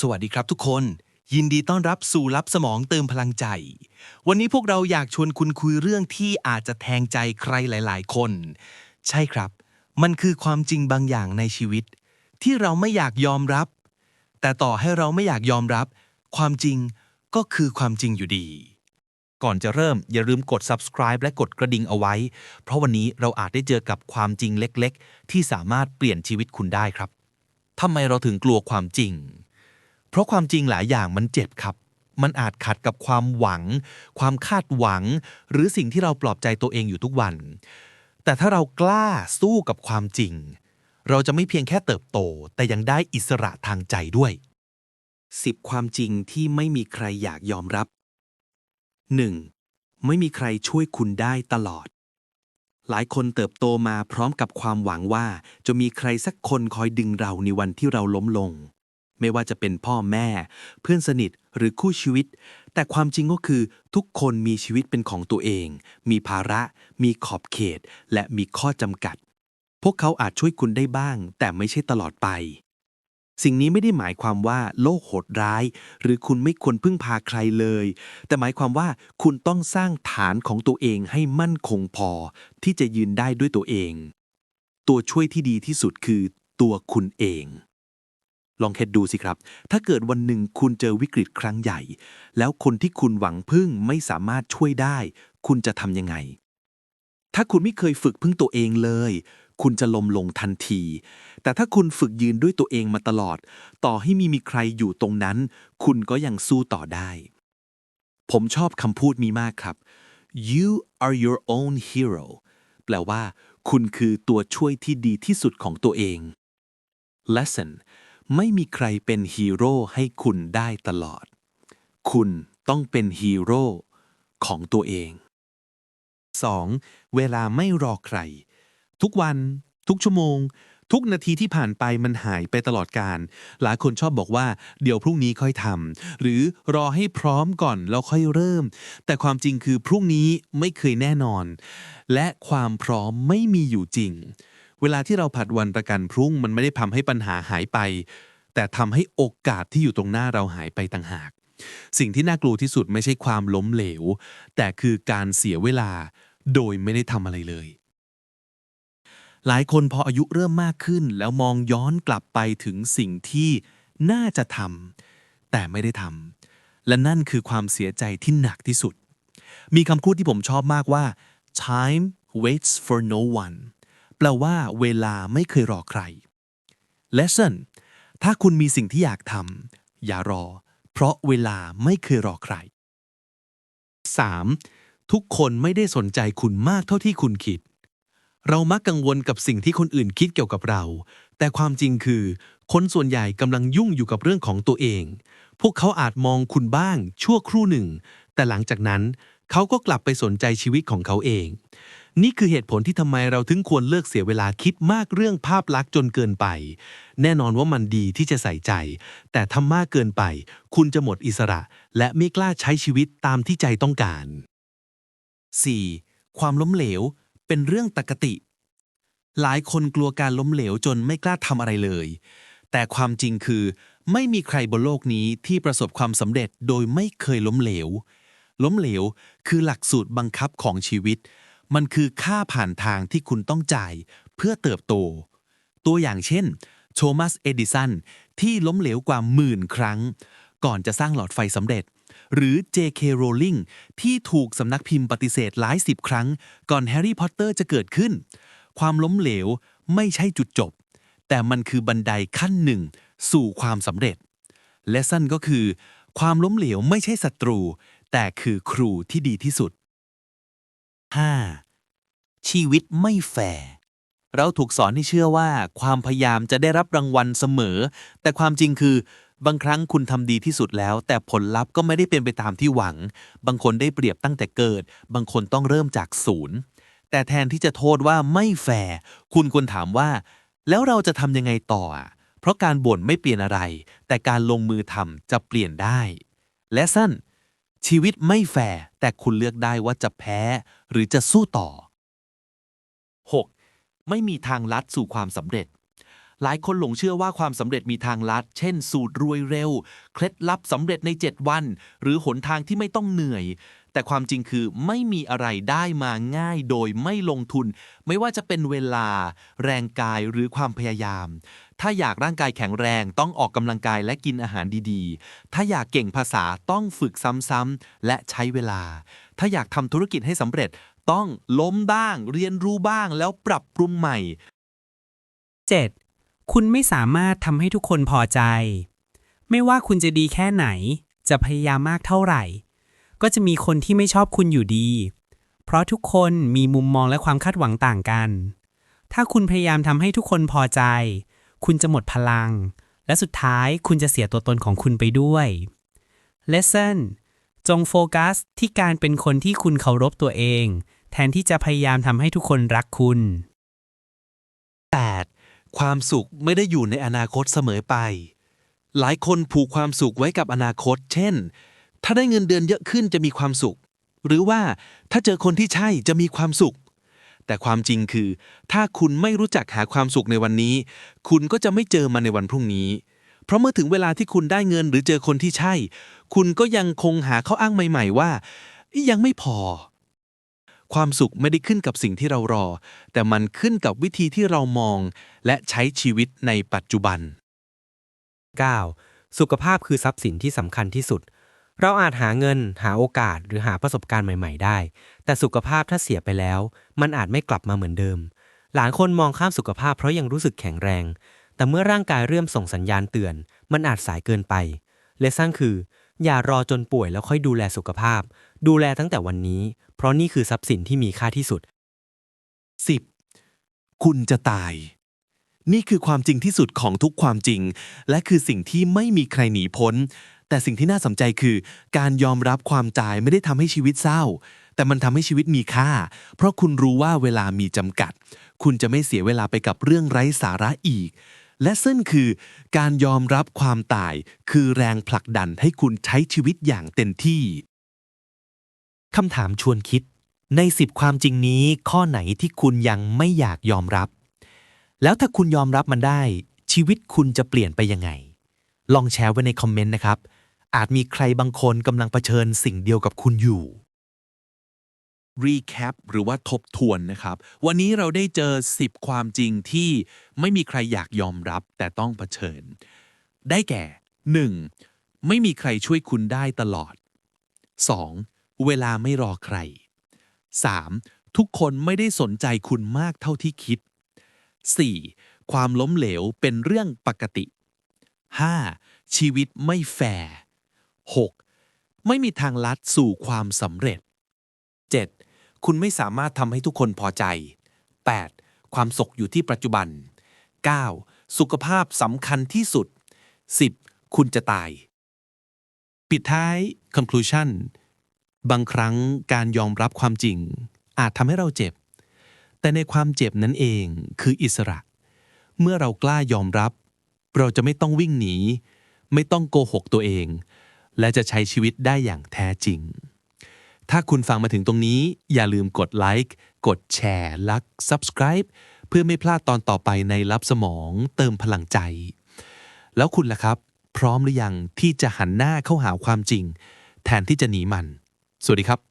สวัสดีครับทุกคน ยินดีต้อนรับสู่รับสมองเติมพลังใจ วันนี้พวกเราอยากชวนคุณคุยเรื่องที่อาจจะแทงใจใครหลาย ๆ คน ใช่ครับ มันคือความจริงบางอย่างในชีวิต ที่เราไม่อยากยอมรับ แต่ต่อให้เราไม่อยากยอมรับ ความจริงก็คือความจริงอยู่ดีก่อนจะเริ่มอย่าลืมกด subscribe และกดกระดิ่งเอาไว้ เพราะวันนี้เราอาจได้เจอกับความจริงเล็กๆ ที่สามารถเปลี่ยนชีวิตคุณได้ครับ ทำไมเราถึงกลัวความจริง เพราะความจริงหลายอย่างมันเจ็บครับ มันอาจขัดกับความหวัง ความคาดหวัง หรือสิ่งที่เราปลอบใจตัวเองอยู่ทุกวัน แต่ถ้าเรากล้าสู้กับความจริง เราจะไม่เพียงแค่เติบโต แต่ยังได้อิสระทางใจด้วย 10 ความจริงที่ไม่มีใครอยากยอมรับ 1. ไม่มีใครช่วยคุณได้ตลอด หลายคนเติบโตมาพร้อมกับความหวังว่า จะมีใครสักคนคอยดึงเราในวันที่เราล้มลง ไม่ว่าจะเป็นพ่อแม่ เพื่อนสนิทหรือคู่ชีวิต แต่ความจริงก็คือทุกคนมีชีวิตเป็นของตัวเอง มีภาระ มีขอบเขต และมีข้อจำกัด พวกเขาอาจช่วยคุณได้บ้าง แต่ไม่ใช่ตลอดไป สิ่งนี้ไม่ได้หมายความว่าโลกโหดร้าย หรือคุณไม่ควรพึ่งพาใครเลย แต่หมายความว่าคุณต้องสร้างฐานของตัวเองให้มั่นคงพอ ที่จะยืนได้ด้วยตัวเอง ตัวช่วยที่ดีที่สุดคือตัวคุณเอง ลองคิดดูสิครับ ถ้าเกิดวันหนึ่งคุณเจอวิกฤตครั้งใหญ่ แล้วคนที่คุณหวังพึ่งไม่สามารถช่วยได้ คุณจะทำยังไง ถ้าคุณไม่เคยฝึกพึ่งตัวเองเลย คุณจะล้มลงทันที แต่ถ้าคุณฝึกยืนด้วยตัวเองมาตลอด ต่อให้มีมีใครอยู่ตรงนั้น คุณก็ยังสู้ต่อได้ ผมชอบคำพูดนี้มากครับ you are your own hero แปลว่า คุณคือตัวช่วยที่ดีที่สุดของตัวเอง lesson ไม่มีใครเป็นฮีโร่ให้คุณได้ตลอด คุณต้องเป็นฮีโร่ของตัวเอง 2. เวลาไม่รอใคร ทุกวัน ทุกชั่วโมง ทุกนาทีที่ผ่านไปมันหายไปตลอดการ หลายคนชอบบอกว่า เดี๋ยวพรุ่งนี้ค่อยทำหรือรอให้พร้อมก่อนแล้วค่อยเริ่ม แต่ความจริงคือพรุ่งนี้ไม่เคยแน่นอน และความพร้อมไม่มีอยู่จริง เวลาที่เราผัดวันประกันพรุ่ง มันไม่ได้ทำให้ปัญหาหายไป แต่ทำให้โอกาสที่อยู่ตรงหน้าเราหายไปต่างหาก สิ่งที่น่ากลัวที่สุดไม่ใช่ความล้มเหลว แต่คือการเสียเวลาโดยไม่ได้ทำอะไรเลย หลายคนพออายุเริ่มมากขึ้น แล้วมองย้อนกลับไปถึงสิ่งที่น่าจะทำแต่ไม่ได้ทำและนั่นคือความเสียใจที่หนักที่สุด มีคำพูดที่ผมชอบมากว่า time waits for no one แปลว่าเวลาไม่เคยรอใคร lesson ถ้าคุณมีสิ่งที่อยากทำอย่ารอ เพราะเวลาไม่เคยรอใคร 3. ทุกคนไม่ได้สนใจคุณมากเท่าที่คุณคิด เรามักกังวลกับสิ่งที่คนอื่นคิดเกี่ยวกับเรา แต่ความจริงคือ คนส่วนใหญ่กำลังยุ่งอยู่กับเรื่องของตัวเอง พวกเขาอาจมองคุณบ้างชั่วครู่หนึ่ง แต่หลังจากนั้น เขาก็กลับไปสนใจชีวิตของเขาเอง นี่คือเหตุผลที่ทำไมเราถึงควรเลิกเสียเวลาคิดมากเรื่องภาพลักษณ์จนเกินไป แน่นอนว่ามันดีที่จะใส่ใจ แต่ทำมากเกินไป คุณจะหมดอิสระ และไม่กล้าใช้ชีวิตตามที่ใจต้องการ 4. ความล้มเหลว เป็นเรื่องปกติ หลายคนกลัวการล้มเหลวจนไม่กล้าทำอะไรเลย แต่ความจริงคือ ไม่มีใครบนโลกนี้ที่ประสบความสำเร็จโดยไม่เคยล้มเหลว ล้มเหลวคือหลักสูตรบังคับของชีวิต มันคือค่าผ่านทางที่คุณต้องจ่ายเพื่อเติบโต ตัวอย่างเช่น โทมัส เอดิสัน ที่ล้มเหลวกว่าหมื่นครั้ง ก่อนจะสร้างหลอดไฟสำเร็จ หรือ J.K. Rowling ที่ถูกสำนักพิมพ์ปฏิเสธหลายสิบครั้ง ก่อนแฮร์รี่พอตเตอร์จะเกิดขึ้น ความล้มเหลวไม่ใช่จุดจบ แต่มันคือบันไดขั้นหนึ่ง สู่ความสำเร็จ และสั้นก็คือ ความล้มเหลวไม่ใช่ศัตรู แต่คือครูที่ดีที่สุด 5. ชีวิตไม่แฟร์เราถูกสอนให้เชื่อว่าความพยายามจะได้รับรางวัลเสมอ แต่ความจริงคือบางครั้งคุณทำดีที่สุดแล้ว แต่ผลลัพธ์ก็ไม่ได้เป็นไปตามที่หวัง บางคนได้เปรียบตั้งแต่เกิด บางคนต้องเริ่มจากศูนย์ แต่แทนที่จะโทษว่าไม่แฟร์คุณควรถามว่า แล้วเราจะทำยังไงต่อ เพราะการบ่นไม่เปลี่ยนอะไร แต่การลงมือทำจะเปลี่ยนได้ และสั้น ชีวิตไม่แฟร์แต่คุณเลือกได้ว่าจะแพ้ หรือจะสู้ต่อ 6. ไม่มีทางลัดสู่ความสำเร็จ หลายคนหลงเชื่อว่าความสำเร็จมีทางลัด เช่น สูตรรวยเร็ว เคล็ดลับสำเร็จใน 7 วัน หรือหนทางที่ไม่ต้องเหนื่อย แต่ความจริงคือไม่มีอะไรได้มาง่ายโดยไม่ลงทุน ไม่ว่าจะเป็นเวลา แรงกายหรือความพยายาม ถ้าอยากร่างกายแข็งแรงต้องออกกำลังกายและกินอาหารดีๆ ถ้าอยากเก่งภาษาต้องฝึกซ้ำๆและใช้เวลา ถ้าอยากทำธุรกิจให้สำเร็จต้องล้มบ้าง เรียนรู้บ้างแล้วปรับปรุงใหม่ 7. คุณไม่สามารถทำให้ทุกคนพอใจ ไม่ว่าคุณจะดีแค่ไหน จะพยายามมากเท่าไหร่ ก็จะมีคนที่ไม่ชอบคุณอยู่ดี เพราะทุกคนมีมุมมองและความคาดหวังต่างกัน ถ้าคุณพยายามทำให้ทุกคนพอใจ คุณจะหมดพลัง และสุดท้ายคุณจะเสียตัวตนของคุณไปด้วย Lesson จงโฟกัสที่การเป็นคนที่คุณเคารพตัวเอง แทนที่จะพยายามทำให้ทุกคนรักคุณ ความสุขไม่ได้อยู่ในอนาคตเสมอไป หลายคนผูกความสุขไว้กับอนาคต เช่น ถ้าได้เงินเดือนเยอะขึ้นจะมีความสุข หรือว่าถ้าเจอคนที่ใช่จะมีความสุข แต่ความจริงคือ ถ้าคุณไม่รู้จักหาความสุขในวันนี้ คุณก็จะไม่เจอมันในวันพรุ่งนี้ เพราะเมื่อถึงเวลาที่คุณได้เงินหรือเจอคนที่ใช่ คุณก็ยังคงหาข้ออ้างใหม่ ๆ ว่า ยังไม่พอ ความสุขไม่ได้ขึ้นกับสิ่งที่เรารอ แต่มันขึ้นกับวิธีที่เรามอง และใช้ชีวิตในปัจจุบัน 9. สุขภาพคือทรัพย์สินที่สำคัญที่สุด เราอาจหาเงิน หาโอกาสหรือหาประสบการณ์ใหม่ ๆ ได้ แต่สุขภาพถ้าเสียไปแล้ว มันอาจไม่กลับมาเหมือนเดิม หลายคนมองข้ามสุขภาพเพราะยังรู้สึกแข็งแรง แต่เมื่อร่างกายเริ่มส่งสัญญาณเตือน มันอาจสายเกินไปเลสซันคือ อย่ารอจนป่วยแล้วค่อยดูแลสุขภาพ ดูแลตั้งแต่วันนี้ เพราะนี่คือทรัพย์สินที่มีค่าที่สุด 10. คุณจะตาย นี่คือความจริงที่สุดของทุกความจริง และคือสิ่งที่ไม่มีใครหนีพ้น แต่สิ่งที่น่าสนใจคือ การยอมรับความตายไม่ได้ทำให้ชีวิตเศร้า แต่มันทำให้ชีวิตมีค่า เพราะคุณรู้ว่าเวลามีจำกัด คุณจะไม่เสียเวลาไปกับเรื่องไร้สาระอีกและซึ่งคือการยอมรับความตายคือแรงผลักดันให้คุณใช้ชีวิตอย่างเต็มที่ คำถามชวนคิด ในสิบความจริงนี้ข้อไหนที่คุณยังไม่อยากยอมรับ แล้วถ้าคุณยอมรับมันได้ ชีวิตคุณจะเปลี่ยนไปยังไง ลองแชร์ไว้ในคอมเมนต์นะครับ อาจมีใครบางคนกำลังเผชิญสิ่งเดียวกับคุณอยู่ recap หรือว่าทบทวนนะครับ วันนี้เราได้เจอ 10 ความจริงที่ไม่มีใครอยากยอมรับแต่ต้องเผชิญ ได้แก่ 1. ไม่มีใครช่วยคุณได้ตลอด 2. เวลาไม่รอใคร 3. ทุกคนไม่ได้สนใจคุณมากเท่าที่คิด 4. ความล้มเหลวเป็นเรื่องปกติ 5. ชีวิตไม่แฟร์ 6. ไม่มีทางลัดสู่ความสำเร็จ 7. คุณไม่สามารถทำให้ทุกคนพอใจ 8. ความสุขอยู่ที่ปัจจุบัน 9. สุขภาพสำคัญที่สุด 10. คุณจะตาย ปิดท้าย conclusion บางครั้งการยอมรับความจริง อาจทำให้เราเจ็บ แต่ในความเจ็บนั้นเองคืออิสระ เมื่อเรากล้ายอมรับ เราจะไม่ต้องวิ่งหนี ไม่ต้องโกหกตัวเอง และจะใช้ชีวิตได้อย่างแท้จริง ถ้าคุณฟังมาถึงตรงนี้ อย่าลืมกดไลค์กดแชร์และ subscribe เพื่อไม่พลาดตอนต่อไปในรับสมองเติมพลังใจ แล้วคุณล่ะครับ พร้อมหรือยังที่จะหันหน้าเข้าหาความจริง แทนที่จะหนีมัน สวัสดีครับ